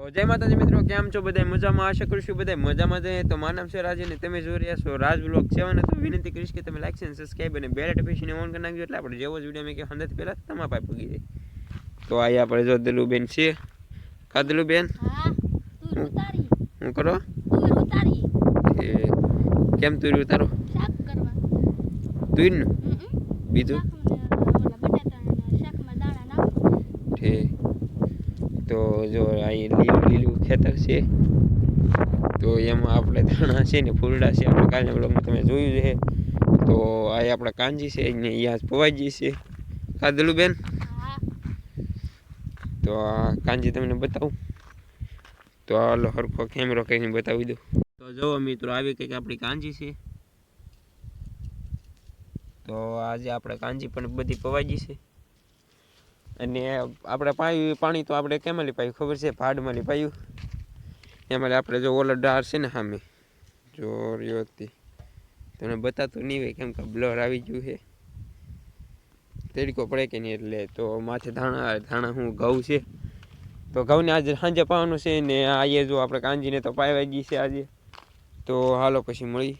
તો જય માતાજી મિત્રો કેમ છો બધા મજામાં? આશા કરું છું બધા મજામાં જ તો મારું નામ છે રાજ અને તમે જોઈ રહ્યા છો રાજ બ્લોગ સેવન. તો વિનંતી કરીશ કે તમે લાઈક અને સબસ્ક્રાઈબ અને બેલ નોટિફિકેશન ઓન કરી નાખજો. એટલે આપણે જેવો જ વીડિયો મેં કે હંદર પહેલાં તમારા પાસે પૂગી જાય. તો આ આપણે જો દલુબેન છે કા દલુબેન? હા કરો? કેમ તુર ઉતારો? તુરનું? બીજું? ઠીક. તો જો અહીં લીલું લીલું ખેતર છે, તો એમાં આપણે ધાણા છે ને ફૂલડા છે, આપણે કાલના બ્લોગમાં તમે જોયું છે તો આ આપણે કાંજી છે ને અહીંયા પવાજી છે. કાદલું બેન તો આ કાંજી તમને બતાવું? તો હાલો હરખો કેમેરો કરીને બતાવી દઉં. તો જુઓ મિત્રો, આવી કંઈક આપણી કાંજી છે. તો આજે આપણે કાંજી પણ બધી પવાજી છે. અને આપણે પાયું, પાણી તો આપણે કેમાં પાયું? ખબર છે? ભાડમાં પાયું. એમાં આપણે જો ઓલો ડાર છે ને સામે, જો રહ્યો તે. તમને બતાતું નહીં હોય કેમ કે બ્લર આવી ગયું છે. તેડકો પડે કે નહીં એટલે તો માથે ધાણા ધાણા હું ઘઉં છે. તો ઘઉંને આજે સાંજે પાવાનું છે ને આજે જો આપણે કાંજીને તો પાવા ગઈ છે આજે. તો હાલો પછી મળી.